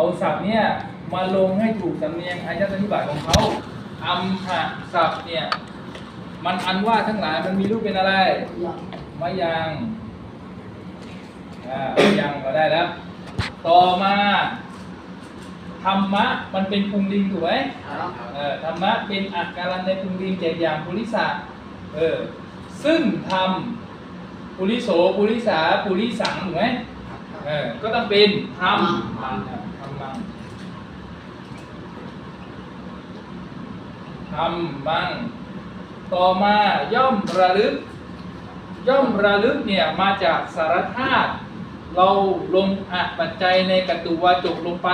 เอาศัพท์เนี่ยมาลงให้ถูกสำเนียงอายะอธิบายของเขาอัมหะศัพท์เนี่ยมันอันว่าทั้งหลายมันมีรูปเป็นอะไรอย่างมะยังอ่ามะยังเราได้แล้ว ต่อมาธรรมะมันเป็นพุงลิงถูกไหมครับเออธรรมะเป็นอาการในพุงลิงแจกอย่างปุริสะเออซึ่งทำปุริโสปุริสาปุริสังถูกไหมเออก็ต้องเป็นธรรมอ่าธรรมัง ธรรมังต่อมาย่อมระลึก ย่อมระลึกเนี่ยมาจากสารธาตุเราลงอะปัจจัยในกตุวาจกลงไป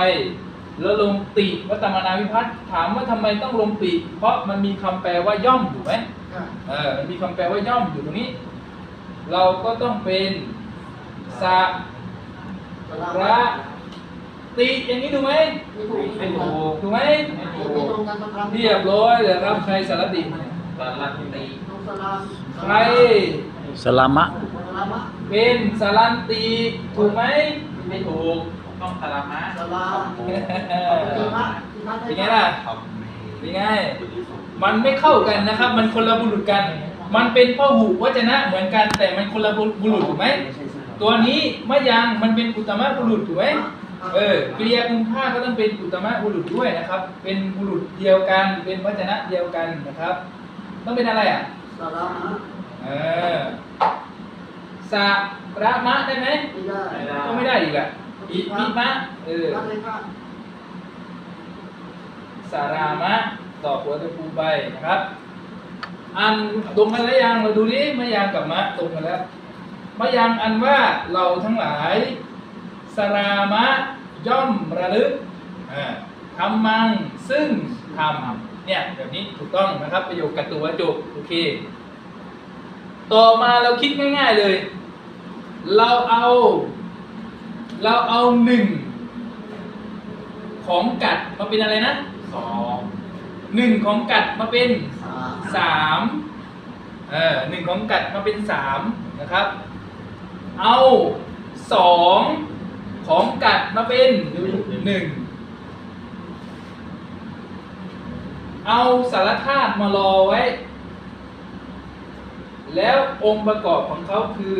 แล้วลงติวัตมนาวิพัฒน์ถามว่าทำไมต้องลงติ เพราะมันมีคำแปลว่าย่อมถูกไหมครับเออมันมีคำแปลว่าย่อมอยู่ตรงนี้ เราก็ต้องเป็นสะระ ติอย่างนี้ถูกไหมไม่ถูกไม่ถูกถูกไหมไม่ตรงกันนะครับเรียบร้อยเลยครับใครสารติสารันตีน้องสลามใครสลามะสลามะ เป็นสารันตีถูกไหมไม่ถูกต้องสลามะสลามปฏิมาที่ท่านเป็นไงได้ล่ะทำเป็นไงมันไม่เข้ากันนะครับ มันคนละบุรุษกัน มันเป็นพหูวจนะเหมือนกันแต่มันคนละบุรุษถูกไหมตัวนี้มะยังมันเป็นอุตตมะบุรุษถูกไหม เออกริยาคุณค่าก็ต้องเป็นอุตตมะบุรุษด้วยนะครับ เป็นบุรุษเดียวกัน เป็นวจนะเดียวกันนะครับ ต้องเป็นอะไรอะสลามะเออสะระมะได้ไหมไม่ได้ก็ไม่ได้อีกอะอิมิมะเออท่านเลยครับสารามะต่อหัวตะปูไปนะครับอันตรงกันแล้วยังเราดูดิมะยางกับมะตรงกันแล้วมะยางอันว่าเราทั้งหลายสรามะ ย่อมระลึกอ่าทำมังซึ่งทำเนี่ยแบบนี้ถูกต้องนะครับประโยคกัตตุวจบโอเค ต่อมาเราคิดง่าย ๆเลย เราเอา เราเอาหนึ่งของกัดมาเป็นอะไรนะสองหนึ่งของกัดมาเป็นสามสามเออหนึ่งของกัดมาเป็นสามนะครับ เอาสอง ของกัดมาเป็นหนึ่งเอาสารธาตุมารอไว้ แล้วองค์ประกอบของเขาคือ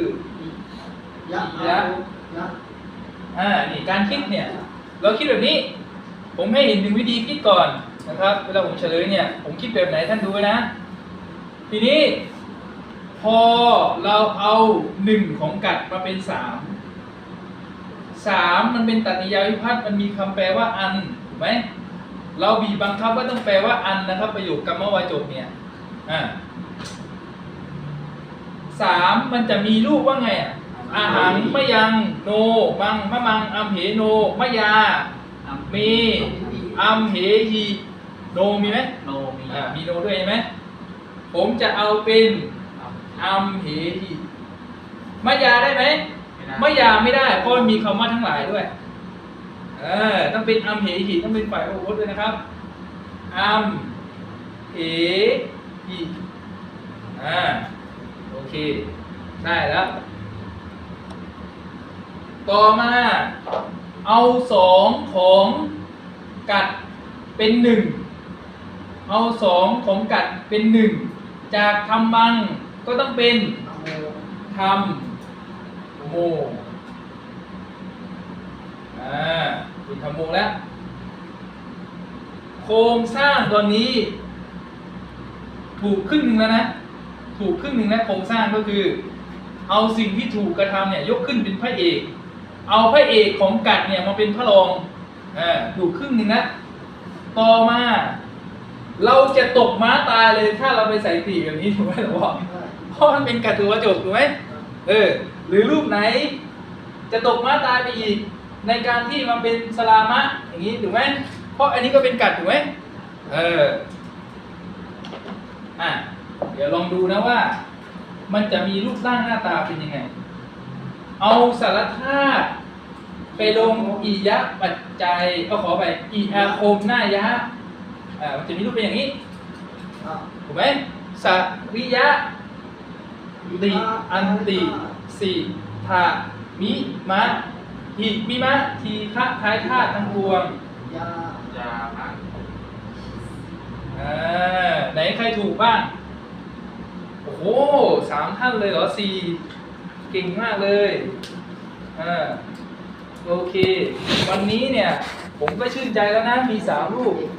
ยะยะยะอ่านี่การคิดเนี่ย เราคิดแบบนี้ ผมให้เห็นถึงวิธีคิดก่อนนะครับ เวลาผมเฉลยเนี่ย ผมคิดแบบไหนท่านดูไว้นะ ทีนี้ พอเราเอาหนึ่งของกัดมาเป็นสาม สามมันเป็นตัดนิยาวิพัฒน์มันมีคำแปลว่าอันถูกไหมเราบีบบังคับว่าต้องแปลว่าอันนะครับ ประโยคกรรมวาจกเนี่ยอ่าสามมันจะมีรูปว่าไงอะอาหังมะยังโนมังมะมังอัมเหโนมะยามีอัมเหหีโนมีไหมโนมีอ่ามีโนด้วยใช่ไหมผมจะเอาเป็นอัมเหหีมะยาได้ไหม มะยาไม่ได้ เพราะมันมีคำว่าทั้งหลายด้วย เออ ต้องเป็นอัมเหหีต้องเป็นฝ่ายโอวตด้วยนะครับอัมเหหีอ่าโอเค ได้แล้ว ต่อมา เอาสองของกัดเป็นหนึ่งเอาสองของกัดเป็นหนึ่งจากทำมังก็ต้องเป็นทำ โมอ่าเป็นทำโมแล้ว โครงสร้างตอนนี้ ถูกครึ่งหนึ่งแล้วนะ ถูกครึ่งหนึ่งแล้วโครงสร้างก็คือ เอาสิ่งที่ถูกกระทำเนี่ยยกขึ้นเป็นพระเอก เอาพระเอกของกัดเนี่ยมาเป็นพระรองอ่าถูกครึ่งหนึ่งนะต่อมาเราจะตกม้าตายเลยถ้าเราไปใส่ตีแบบนี้ถูกไหมหลวงพ่อเพราะมันเป็นกัตถุวัจจกถูกไหม เออหรือรูปไหน จะตกม้าตายไปอีก ในการที่มาเป็นสลามะอย่างนี้ถูกไหมเพราะอันนี้ก็เป็นกัดถูกไหมเอออะเดี๋ยวลองดูนะว่า มันจะมีรูปร่างหน้าตาเป็นยังไง เอาสารธาตุไปลงอิยะปัจจัยก็ขอไปอิอาคมหน้ายะอ่ามันจะมีรูปเป็นอย่างนี้ครับถูกไหมสัริยะ ติอันติสิทามิมะหิมิมะทีฆะท้ายธาตุทั้งปวงยายามะอ่าไหนใครถูกบ้าง โอ้โหสามท่านเลยเหรอสี่เก่งมากเลยอ่าโอเค วันนี้เนี่ย ผมก็ชื่นใจแล้วนะ มีสามรูป